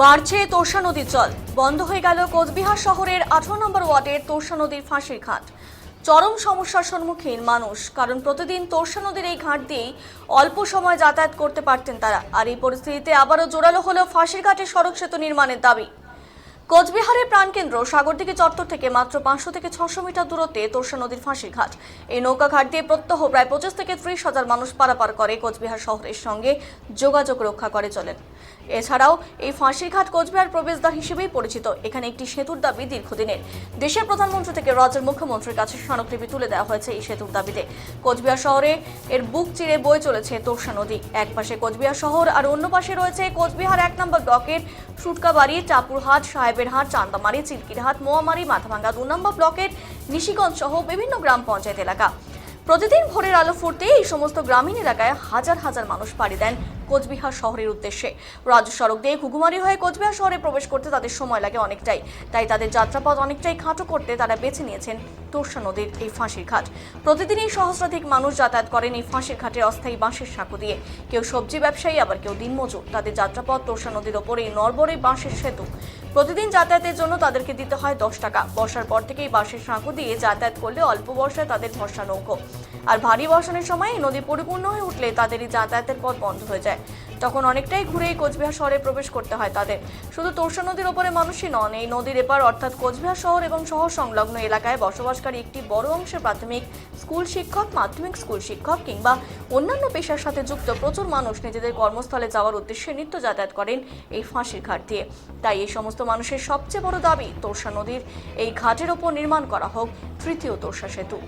বাড়ছে তোরসা নদীর জল। বন্ধ হয়ে গেল কোচবিহার শহরের আঠারো নম্বর ওয়ার্ডের তোরসা নদীর ফাঁসির ঘাট। চরম সমস্যার সম্মুখীন মানুষ, কারণ প্রতিদিন তোরসা নদীর এই ঘাট দিয়েই অল্প সময় যাতায়াত করতে পারতেন তারা। আর এই পরিস্থিতিতে আবারও জোরালো হলো ফাঁসির ঘাটে সড়ক সেতু নির্মাণের দাবি। কোচবিহারের প্রাণকেন্দ্র সাগর সাগরদিঘি চত্বর থেকে মাত্র পাঁচশো থেকে ছশো মিটার দূরত্বে তোরসা নদীর ফাঁসির ঘাট। এই নৌকা ঘাট দিয়ে প্রত্যহ প্রায় পঁচিশ থেকে ত্রিশ হাজার মানুষ পারাপার করে কোচবিহার শহরের সঙ্গে যোগাযোগ রক্ষা করে চলেন। এছাড়াও এই ফাঁসির ঘাট কোচবিহার প্রবেশদ্বার হিসেবেই পরিচিত। এখানে একটি সেতুর দাবি দীর্ঘদিনের। দেশের প্রধানমন্ত্রী থেকে রাজ্যের মুখ্যমন্ত্রীর কাছে স্মারকলিপি তুলে দেওয়া হয়েছে এই সেতুর দাবিতে। কোচবিহার শহরে এর বুক চিরে বয়ে চলেছে তোরসা নদী। এক পাশে কোচবিহার শহর আর অন্য পাশে রয়েছে কোচবিহার এক নম্বর ব্লকের সুটকাবাড়ি চাপুরহাট, সাহেবেরহাট, চান্দামারি, চিলকিরহাট, মোয়ামারি, মাথাভাঙ্গা দু নম্বর ব্লকের নিশিগঞ্জ সহ বিভিন্ন গ্রাম পঞ্চায়েত এলাকা। প্রতিদিন ভোরের আলো ফুটতে এই সমস্ত গ্রামীণ এলাকায় হাজার হাজার মানুষ পাড়ি দেন কোচবিহার শহরের উদ্দেশ্যে। রাজ্য সড়ক দিয়ে ঘুঘুমারি হয়ে কোচবিহার শহরে প্রবেশ করতে তাদের সময় লাগে অনেকটাই। তাই তাদের যাত্রাপথ অনেকটাই খাঁটো করতে তারা বেছে নিয়েছেন তোরসা নদীর এই ফাঁসির ঘাট। প্রতিদিনই সহস্রাধিক মানুষ যাতায়াত করেন এই ফাঁসির ঘাটে অস্থায়ী বাঁশের সাঁকো দিয়ে। কেউ সবজি ব্যবসায়ী, আবার কেউ দিনমজুর। তাদের যাত্রাপথ তোরসা নদীর ওপরে এই নরবরে বাঁশের সেতু। প্রতিদিন যাতায়াতের জন্য তাদেরকে দিতে হয় দশ টাকা। বর্ষার পর থেকেই বাঁশের সাঁকো দিয়ে যাতায়াত করলে অল্প বর্ষায় তাদের ভরসা নৌকো। আর ভারী বর্ষণের সময় নদী পরিপূর্ণ হয়ে উঠলে তাদেরই যাতায়াতের পথ বন্ধ হয়ে যায়। তখন অনেকটাই ঘুরে কোচবিহার শহরে প্রবেশ করতে হয় তাদের। শুধু তোরসা নদীর ওপরে মানুষই নন, এই নদীর এপার অর্থাৎ কোচবিহার শহর এবং শহর সংলগ্ন এলাকায় বসবাসকারী একটি বড় অংশের প্রাথমিক স্কুল শিক্ষক, মাধ্যমিক স্কুল শিক্ষক কিংবা অন্যান্য পেশার সাথে যুক্ত প্রচুর মানুষ নিজেদের কর্মস্থলে যাওয়ার উদ্দেশ্যে নিত্য যাতায়াত করেন এই ফাঁসির ঘাট দিয়ে। তাই এই সমস্ত মানুষের সবচেয়ে বড় দাবি তোরসা নদীর এই ঘাটের ওপর নির্মাণ করা হোক তৃতীয় তোরসা সেতু।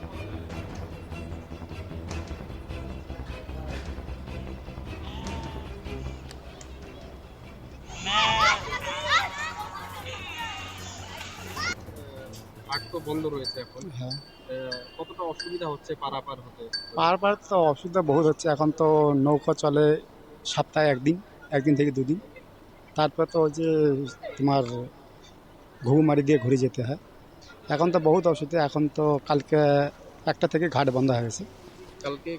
হাট তো বন্ধ রয়েছে এখন। হ্যাঁ। কতটা অসুবিধা হচ্ছে পারাপার হতে? পার তো অসুবিধা বহুত হচ্ছে। এখন তো নৌকা চলে সপ্তাহে একদিন একদিন থেকে দুদিন। তারপর তো ওই যে তোমার ঘুঘুমারি দিয়ে ঘুরে যেতে হয়। এখন তো বহুত অসুবিধা। এখন তো কালকে একটা থেকে ঘাট বন্ধ হয়ে গেছে। কালকে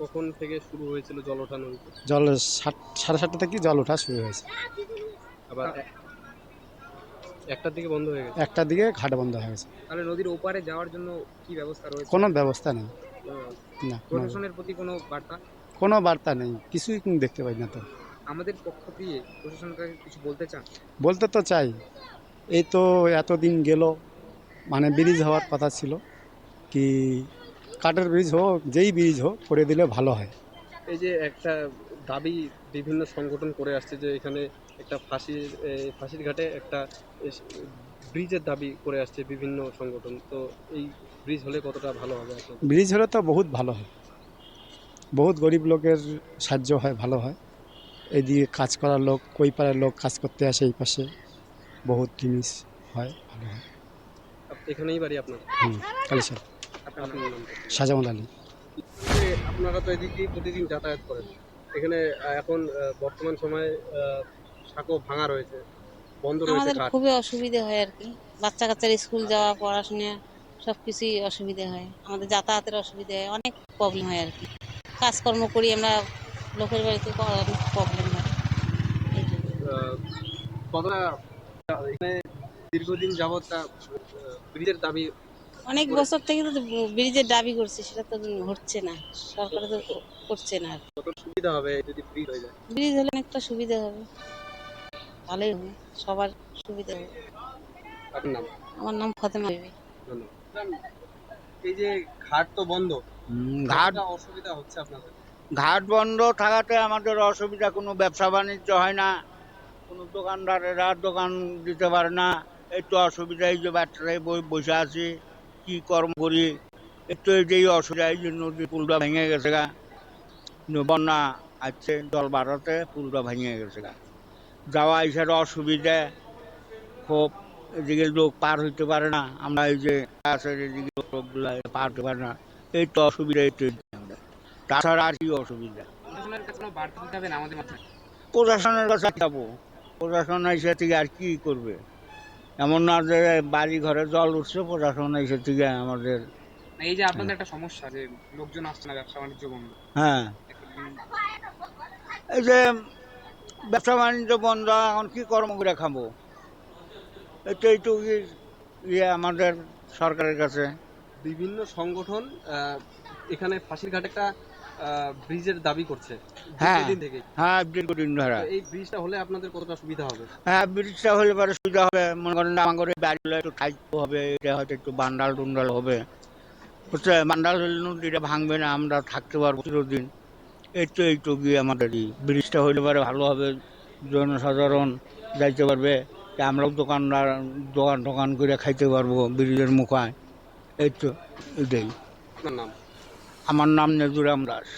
কখন থেকে শুরু হয়েছিল জল ওঠানো জল সাড়ে সাতটা থেকে জল ওঠা শুরু হয়েছে। আবার একটার দিকে বন্ধ হয়ে গেছে? একটার দিকে ঘাট বন্ধ হয়ে গেছে। তাহলে নদীর ওপারে যাওয়ার জন্য কি ব্যবস্থা রয়েছে? কোনো ব্যবস্থা নেই। না প্রশাসনের প্রতি কোনো বার্তা? কোনো বার্তা নেই কিছুই দেখতে পাই না তো। আমাদের পক্ষ দিয়ে প্রশাসনকে কিছু বলতে চান? বলতে তো চাই। এই তো এতদিন গেল মানে ব্রিজ হওয়ার কথা ছিল কি কাঠের ব্রিজ হোক যেই ব্রিজ হোক করে দিলে ভালো হয়। এই যে একটা দাবি বিভিন্ন সংগঠন করে আসছে যে এখানে একটা ফাঁসির ফাঁসির ঘাটে একটা ব্রিজের দাবি করে আসছে বিভিন্ন সংগঠন। তো এই ব্রিজ হলে কতটা ভালো হবে ব্রিজ হলে তো বহুত ভালো হয়। বহুত গরিব লোকের সাহায্য হয় ভালো হয়। এইদিকে কাজ করার লোক কই পাড়ার লোক কাজ করতে আসে এই পাশে। বহুত জিনিস হয় ভালো হয়। এখানেই বাড়ি আপনার? হুম কালিসার আপনার নামটা? শাহজামান আলী। আপনারা তো এদিক দিয়ে প্রতিদিন যাতায়াত করেন। এখানে এখন বর্তমান সময়ে সাঁকো ভাঙা রয়েছে বন্ধ রয়েছে আমাদের খুবই অসুবিধে হয় আর কি। বাচ্চা কাচ্চার স্কুল যাওয়া পড়াশোনা সব কিছুই অসুবিধে হয়। আমাদের যাতায়াতের অসুবিধে হয় অনেক প্রবলেম হয় আর কি। কাজকর্ম করি আমরা লোকের বাড়িতে প্রবলেম হয়। কতটা দীর্ঘদিন যাবৎ ব্রিজের দাবি অনেক বছর থেকে তো ব্রিজের দাবি করছে সেটা তো হচ্ছে না। সরকার তো করছে না আর কি। কত সুবিধা হবে যদি ব্রিজ হয়ে যায়? ব্রিজ হলে অনেকটা সুবিধা হবে। ভালোই হবে সবার সুবিধা হবে। আপনার নাম? আমার নাম ফতেমা বিবি। এই যে ঘাট তো বন্ধ ঘাট অসুবিধা হচ্ছে আপনাদের? ঘাট বন্ধ থাকাতে আমাদের অসুবিধা কোনো ব্যবসা বাণিজ্য হয় না। কোনো দোকানদারেরা দোকান দিতে পারে না। একটু অসুবিধা এই যে বাচ্চারাই বই- বসে আছি কি কর্ম করি? একটু এই যে অসুবিধা এই যে নদী পুলটা ভেঙে গেছে গা। বন্যা আসছে জল বাড়াতে পুলটা ভেঙে গেছে গা। যাওয়া এসের অসুবিধা খুব এদিকে লোক পার হইতে পারে না। আমরা এই যে আছে এদিকে লোকগুলা পার হতে পারে না। এই তো অসুবিধা একটু আমাদের তাছাড়া আর কি অসুবিধা? প্রশাসনের কাছে যাব? প্রশাসন এসে থেকে আর কি করবে? এমন না যে বাড়ি ঘরে জল উঠছে প্রশাসন এসে থেকে আমাদের এই যে আপনাদের একটা সমস্যা যে লোকজন আসছে না ব্যবসা বাণিজ্য বন্ধ। হ্যাঁ। এই যে ব্যবসা বাণিজ্য বন্ধ এখন কি কর্ম করে খাব? এটা একটু ইয়ে আমাদের সরকারের কাছে। বিভিন্ন সংগঠন এখানে ফাঁসির ঘাট একটা আহ, ব্রিজের দাবি করছে হ্যাঁ। থেকে। হ্যাঁ ধরে। তো এই ব্রিজটা হলে আপনাদের কতটা সুবিধা হবে? হ্যাঁ ব্রিজটা হলে পরে সুবিধা হবে। মনে করেন আমার বাড়িগুলো একটু টাইট হবে এটা হয়তো একটু বান্ডাল টুন্ডাল হবে। মান্ডাল হলে নদীটা ভাঙবে না আমরা থাকতে পারব চিরদিন। এই তো এই তো গিয়ে আমাদের। ব্রিজটা হইলে পারে ভালো হবে জনসাধারণ যাইতে পারবে। যে আমরাও দোকানদার দোকান টোকান করে খাইতে পারব ব্রিজের মুখায়। এই তো এটাই আমার নাম নেজুরাম দাস।